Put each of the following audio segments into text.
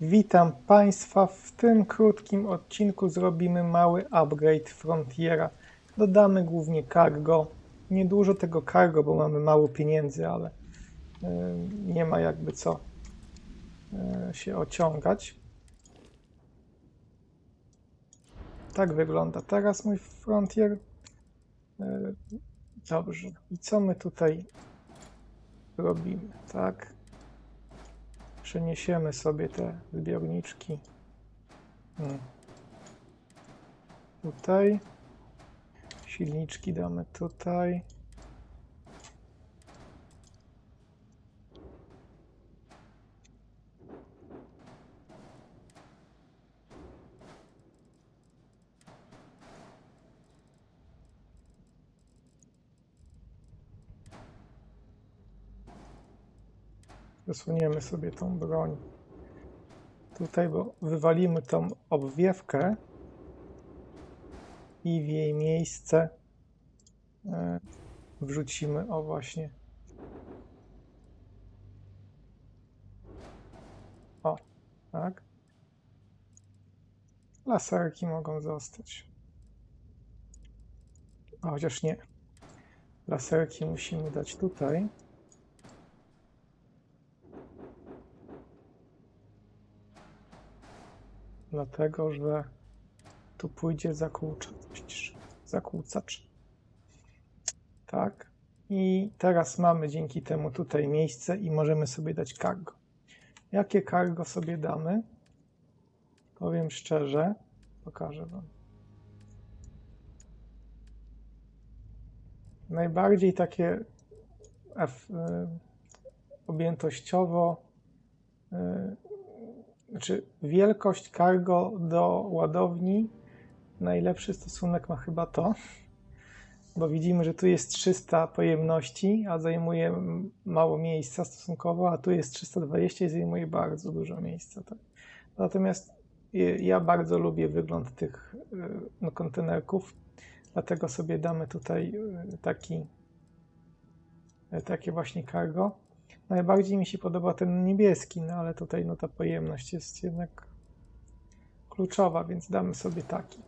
Witam Państwa. W tym krótkim odcinku zrobimy mały upgrade Frontiera. Dodamy głównie cargo. Niedużo tego cargo, bo mamy mało pieniędzy, ale y, nie ma jakby co y, się ociągać. Tak wygląda teraz mój Frontier. Y, Dobrze. I co my tutaj robimy? Tak. Przeniesiemy sobie te zbiorniczki hmm. tutaj. Silniczki damy tutaj. Zasuniemy sobie tą broń tutaj, bo wywalimy tą obwiewkę i w jej miejsce e, wrzucimy, o właśnie. O, tak. Laserki mogą zostać. A chociaż nie. Laserki musimy dać tutaj. Dlatego, że tu pójdzie zakłócacz. zakłócacz. Tak. I teraz mamy dzięki temu tutaj miejsce i możemy sobie dać cargo. Jakie cargo sobie damy? Powiem szczerze, pokażę Wam. Najbardziej takie F, y, objętościowo y, znaczy wielkość cargo do ładowni, najlepszy stosunek ma chyba to, bo widzimy, że tu jest 300 pojemności, a zajmuje mało miejsca stosunkowo, a tu jest 320 i zajmuje bardzo dużo miejsca. Tak? Natomiast ja bardzo lubię wygląd tych no, kontenerków, dlatego sobie damy tutaj taki, takie właśnie cargo. Najbardziej mi się podoba ten niebieski, no ale tutaj no, ta pojemność jest jednak kluczowa, więc damy sobie taki.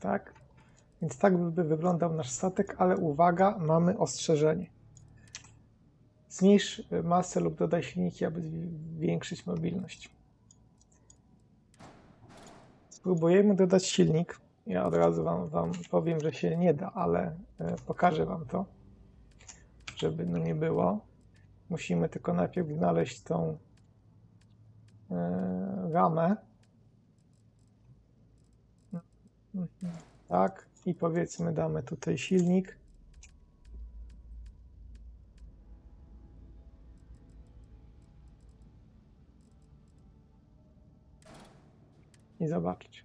Tak? Więc tak by wyglądał nasz statek, ale uwaga, mamy ostrzeżenie. Zmniejsz masę lub dodaj silniki, aby zwiększyć mobilność. Spróbujemy dodać silnik. Ja od razu wam, wam powiem, że się nie da, ale e, pokażę Wam to, żeby no nie było. Musimy tylko najpierw znaleźć tą e, ramę. Tak, i powiedzmy damy tutaj silnik. I zobaczyć.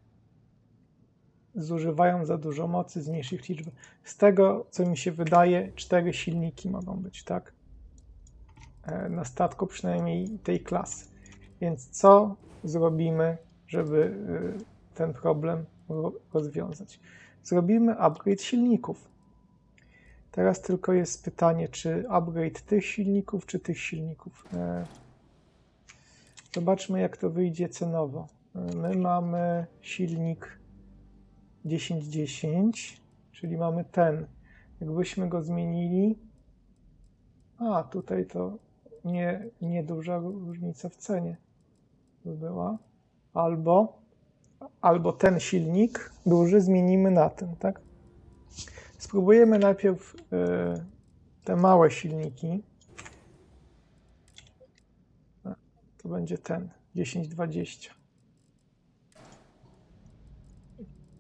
Zużywają za dużo mocy, zmniejsz ich liczbę. Z tego, co mi się wydaje, cztery silniki mogą być, tak? E, na statku przynajmniej tej klasy. Więc co zrobimy, żeby e, ten problem rozwiązać? Zrobimy upgrade silników. Teraz tylko jest pytanie, czy upgrade tych silników, czy tych silników. E, zobaczmy, jak to wyjdzie cenowo. My mamy silnik 1010, czyli mamy ten. Jakbyśmy go zmienili, a tutaj to nie, nieduża różnica w cenie by była. Albo, albo ten silnik duży zmienimy na ten, tak? Spróbujemy najpierw y, te małe silniki. To będzie ten 1020.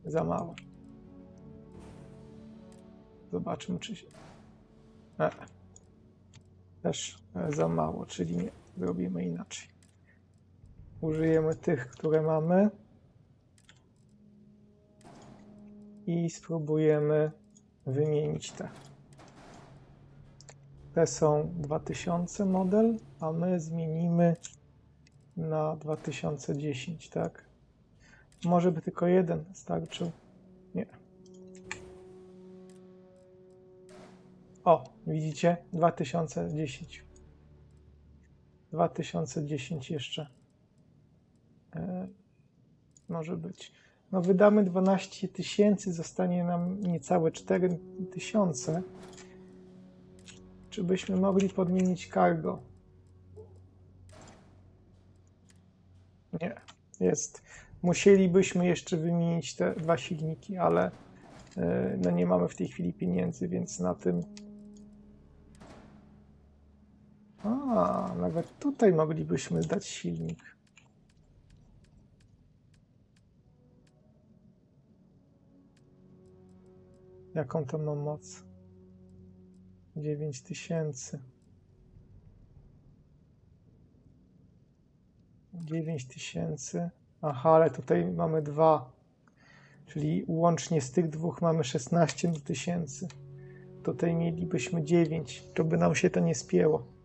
Za mało. Zobaczmy, czy się. E też e, za mało, czyli nie, zrobimy inaczej. Użyjemy tych, które mamy i spróbujemy wymienić te. Te są 2000 model, a my zmienimy na 2010, tak? Może by tylko jeden starczył. Nie. O, widzicie? 2010. 2010 jeszcze może być. No wydamy 12 tysięcy, zostanie nam niecałe 4 tysiące. Czy byśmy mogli podmienić cargo? Nie, jest. Musielibyśmy jeszcze wymienić te dwa silniki, ale e, no nie mamy w tej chwili pieniędzy, więc na tym. A, nawet tutaj moglibyśmy dać silnik. Jaką to ma moc? 9000. 9000. Aha, ale tutaj mamy dwa. Czyli łącznie z tych dwóch mamy 16 tysięcy. Tutaj mielibyśmy 9. To by nam się to nie spięło.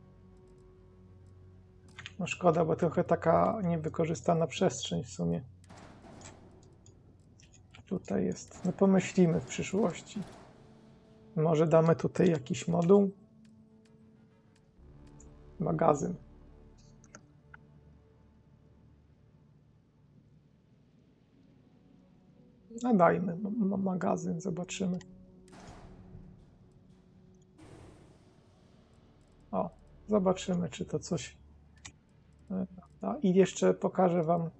No szkoda, bo trochę taka niewykorzystana przestrzeń w sumie. Tutaj jest. No pomyślimy w przyszłości. Może damy tutaj jakiś moduł? Magazyn. Nadajmy m- magazyn, zobaczymy. O, zobaczymy, czy to coś. Da. I jeszcze pokażę Wam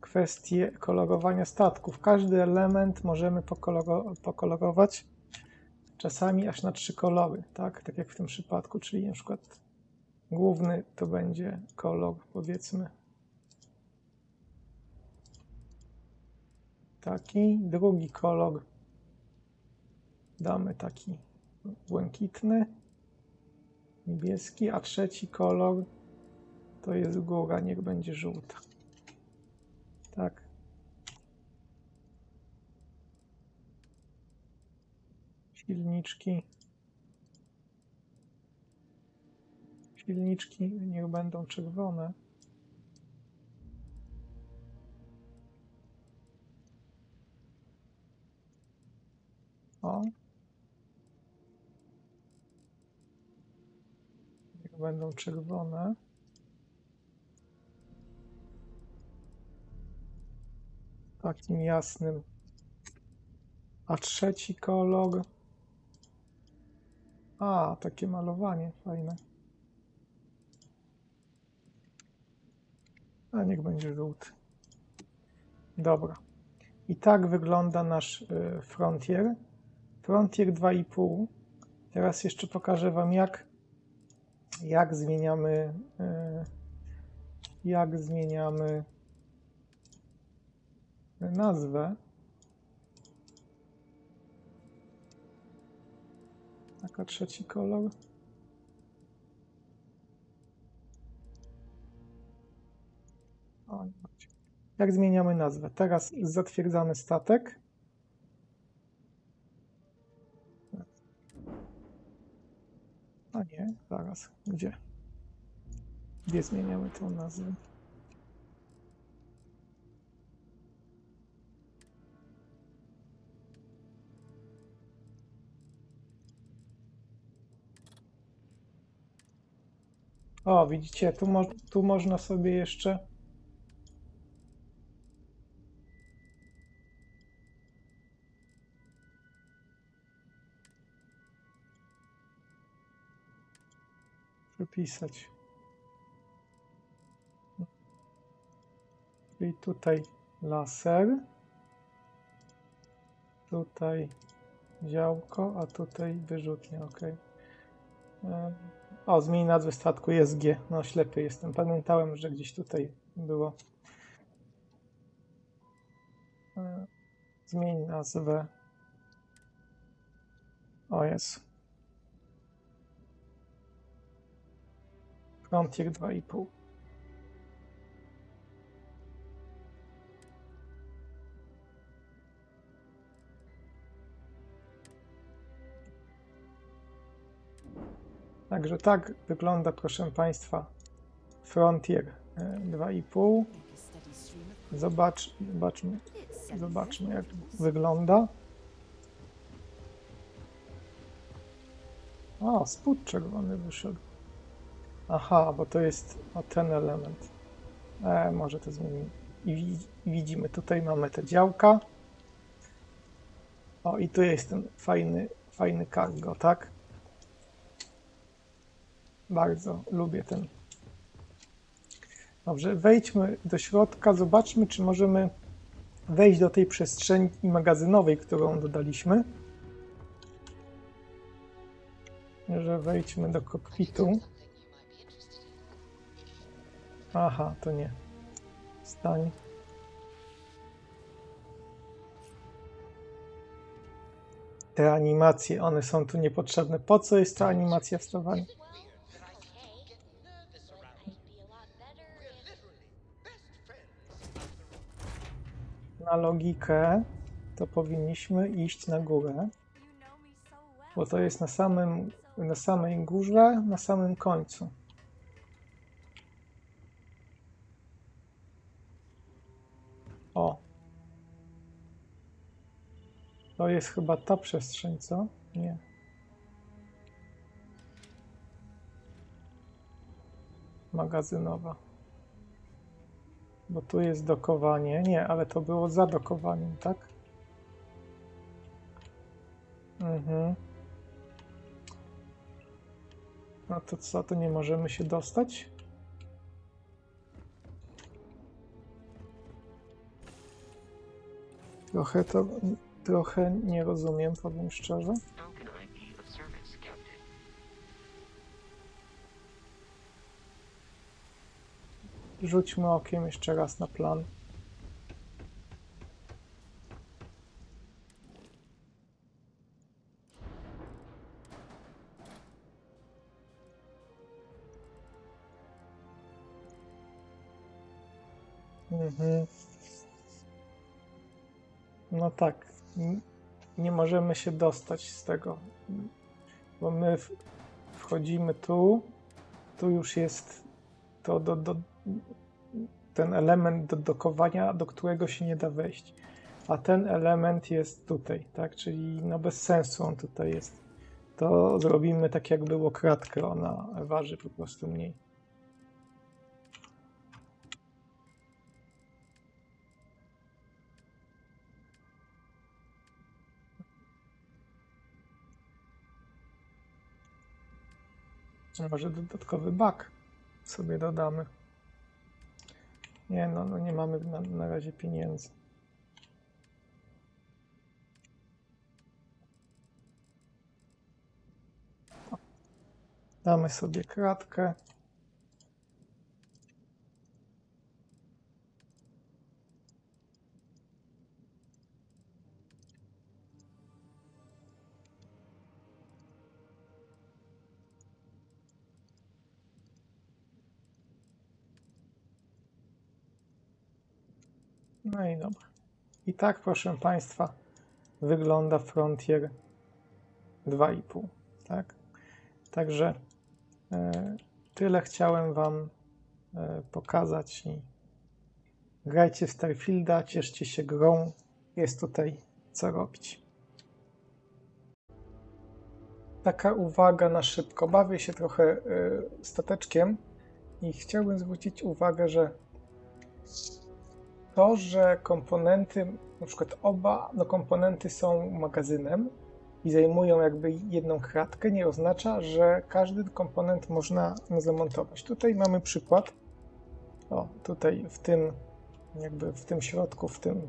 kwestię kolorowania statków. Każdy element możemy pokoloro- pokolorować czasami aż na trzy kolory, tak? Tak jak w tym przypadku, czyli na przykład główny to będzie kolor, powiedzmy taki, drugi kolor damy taki błękitny, niebieski, a trzeci kolor to jest góra, niech będzie żółta. Tak. Silniczki. Silniczki niech będą czerwone. O. Niech będą czerwone. Takim jasnym. A trzeci kolor. A, takie malowanie fajne. A niech będzie żółty. Dobra. I tak wygląda nasz y, Frontier. Frontier 2,5. Teraz jeszcze pokażę Wam, jak, jak zmieniamy y, jak zmieniamy nazwę. Taka trzeci kolor. O. Jak zmieniamy nazwę? Teraz zatwierdzamy statek. A nie, zaraz. Gdzie? Gdzie zmieniamy tą nazwę? O, widzicie, tu, mo tu można sobie jeszcze. Przypisać. Czyli tutaj laser. Tutaj działko, a tutaj wyrzutnia, ok. O, zmień nazwę statku jest G. No, ślepy jestem. Pamiętałem, że gdzieś tutaj było. E, Zmień nazwę. O, jest. Frontier 2,5. Także tak wygląda, proszę Państwa, Frontier e, 2,5. Zobacz, zobaczmy, zobaczmy, jak wygląda. O, spód czerwony wyszedł. Aha, bo to jest o ten element. E, może to zmienimy. i wi- widzimy, tutaj mamy te działka. O, i tu jest ten fajny, fajny cargo, tak? Bardzo lubię ten. Dobrze, wejdźmy do środka, zobaczmy, czy możemy wejść do tej przestrzeni magazynowej, którą dodaliśmy. Że wejdźmy do kokpitu. Aha, to nie. Stań. Te animacje, one są tu niepotrzebne. Po co jest ta animacja wstawania? Na logikę to powinniśmy iść na górę, bo to jest na, samym, na samej górze, na samym końcu. O. To jest chyba ta przestrzeń, co? Nie. Magazynowa. Bo tu jest dokowanie. Nie, ale to było za dokowaniem, tak? Mhm. No to co, to nie możemy się dostać? Trochę to, trochę nie rozumiem, powiem szczerze. Rzućmy okiem jeszcze raz na plan. Mhm. No tak. Nie możemy się dostać z tego, bo my wchodzimy tu, tu już jest to do, do, ten element do dokowania, do którego się nie da wejść. A ten element jest tutaj, tak? Czyli no bez sensu on tutaj jest. To zrobimy tak, jak było kratkę, ona waży po prostu mniej. Może dodatkowy bak sobie dodamy. Nie, no, no nie mamy na, na razie pieniędzy. Damy sobie kratkę. No i dobra. I tak, proszę Państwa, wygląda Frontier 2,5. Tak? Także e, tyle chciałem Wam e, pokazać i grajcie w Starfielda, cieszcie się grą. Jest tutaj co robić. Taka uwaga na szybko. Bawię się trochę e, stateczkiem i chciałbym zwrócić uwagę, że to, że komponenty, na przykład oba no, komponenty są magazynem i zajmują jakby jedną kratkę, nie oznacza, że każdy komponent można zamontować. Tutaj mamy przykład. O, tutaj w tym, jakby w tym środku, w tym,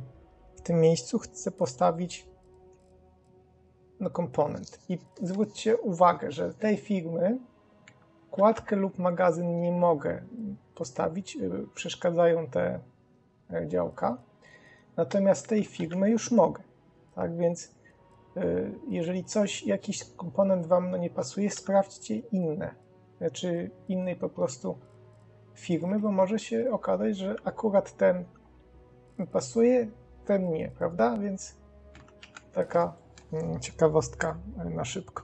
w tym miejscu chcę postawić no, komponent. I zwróćcie uwagę, że tej firmy kładkę lub magazyn nie mogę postawić, y, przeszkadzają te działka. Natomiast tej firmy już mogę. Tak więc, y, jeżeli coś, jakiś komponent Wam no, nie pasuje, sprawdźcie inne, e, czy innej po prostu firmy, bo może się okazać, że akurat ten pasuje, ten nie, prawda? Więc taka mm, ciekawostka e, na szybko.